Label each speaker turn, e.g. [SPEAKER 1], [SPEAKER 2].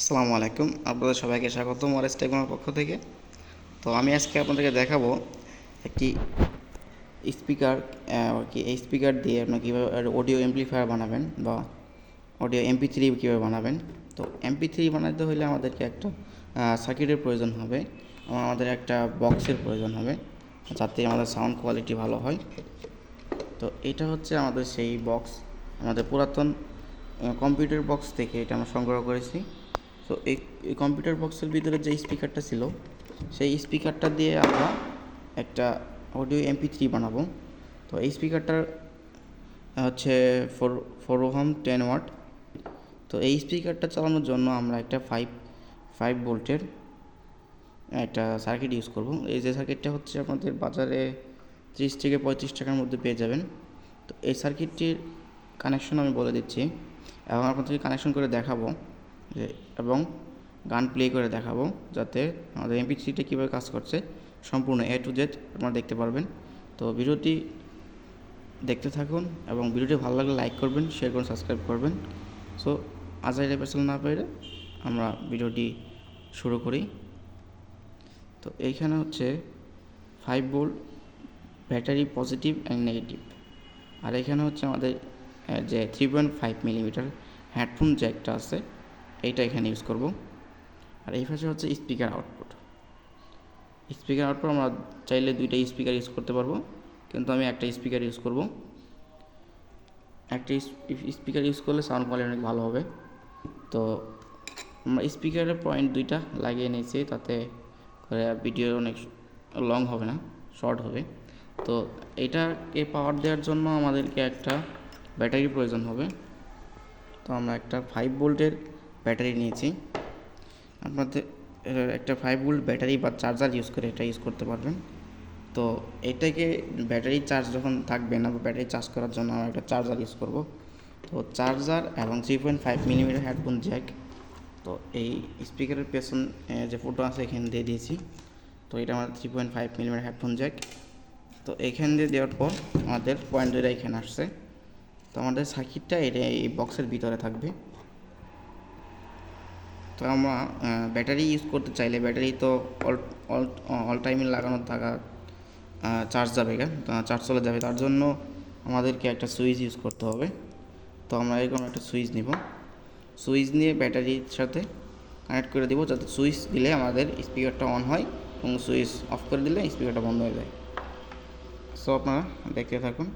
[SPEAKER 1] আসসালামু আলাইকুম। আপনাদের সবাইকে স্বাগত মরেস টেকনোর পক্ষ থেকে। তো আমি আজকে আপনাদেরকে দেখাবো একটি স্পিকার কি, এই স্পিকার দিয়ে আপনি কীভাবে অডিও এমপ্লিফায়ার বানাবেন বা অডিও এমপি থ্রি কীভাবে বানাবেন। তো এমপি থ্রি বানাতে হলে আমাদেরকে একটা সার্কিটের প্রয়োজন হবে আমাদের একটা বক্সের প্রয়োজন হবে যাতে আমাদের সাউন্ড কোয়ালিটি ভালো হয়। তো এটা হচ্ছে আমাদের সেই বক্স আমাদের পুরাতন কম্পিউটার বক্স থেকে এটা আমরা সংগ্রহ করেছি। তো এই কম্পিউটার বক্সের ভিতরে যে স্পিকারটা ছিল, সেই স্পিকারটা দিয়ে আমরা একটা অডিও এমপি থ্রি বানাবো। তো এই স্পিকারটার হচ্ছে four four ohm ten watt. তো এই স্পিকারটা চালানোর জন্য আমরা একটা ফাইভ ফাইভ ভোল্টের একটা সার্কিট ইউজ করব। এই যে সার্কিটটা হচ্ছে আপনাদের বাজারে ত্রিশ থেকে পঁয়ত্রিশ টাকার মধ্যে পেয়ে যাবেন। তো এই সার্কিটটির কানেকশন আমি বলে দিচ্ছি। এবং আপনাদেরকে কানেকশন করে দেখাবো। যে, এবং গান প্লে করে দেখাবো যাতে আমাদের এমপি থ্রিটা কীভাবে কাজ করছে সম্পূর্ণ এ টু জেড আপনারা দেখতে পারবেন। তো ভিডিওটি দেখতে থাকুন এবং ভিডিওটি ভালো লাগলে লাইক করবেন শেয়ার করুন সাবস্ক্রাইব করবেন। সো আজাইরা পেছাল না পেরে আমরা ভিডিওটি শুরু করি। তো এইখানে হচ্ছে five volt battery positive and negative আর এখানে হচ্ছে আমাদের যে three point five millimetre headphone জ্যাকটা আছে এইটা এখানে ইউজ করব। আর এই পাশে হচ্ছে স্পিকার আউটপুট স্পিকার আউটপুট আমরা চাইলে দুইটা স্পিকার ইউজ করতে পারব, কিন্তু আমি একটা স্পিকার ইউজ করব। একটা স্পিকার ইউজ করলে সাউন্ড কোয়ালিটি অনেক ভালো হবে। তো আমরা স্পিকারের পয়েন্ট দুইটা লাগিয়ে নিয়েছি, তাতে করে ভিডিও অনেক লং হবে না শর্ট হবে। তো এটাকে পাওয়ার দেওয়ার জন্য আমাদেরকে একটা ব্যাটারি প্রয়োজন হবে। তো আমরা একটা ফাইভ ভোল্টের ব্যাটারি নিয়েছি। আপনাদের একটা ফাইভ ভোল্ট ব্যাটারি বা চার্জার ইউজ করে এটা ইউজ করতে পারবেন। তো এটাকে ব্যাটারি চার্জ যখন থাকবে না, বা ব্যাটারি চার্জ করার জন্য আমরা একটা চার্জার ইউজ করব। তো চার্জার এবং three point five millimetre headphone jack তো এই স্পিকারের পেছন যে ফটো আছে, এখানে দিয়ে দিয়েছি। তো এটা আমাদের three point five millimetre headphone jack তো এখান দিয়ে দেওয়ার পর আমাদের পয়েন্ট এখানে আসছে। তো আমাদের সার্কিটটা এটা এই বক্সের ভিতরে থাকবে। তো আমরা ব্যাটারি ইউজ করতে চাইলে, ব্যাটারি তো অল অল অল টাইমে লাগানো থাকা চার্জ যাবে, কেন? চার্জ চলে যাবে। তার জন্য আমাদেরকে একটা সুইচ ইউজ করতে হবে। তো আমরা এরকম একটা সুইচ নিব। সুইচ নিয়ে ব্যাটারির সাথে কানেক্ট করে দেবো, যাতে সুইচ দিলে আমাদের স্পিকারটা অন হয় এবং সুইচ অফ করে দিলে স্পিকারটা বন্ধ হয়ে যায়। সো আপনারা দেখতে থাকুন।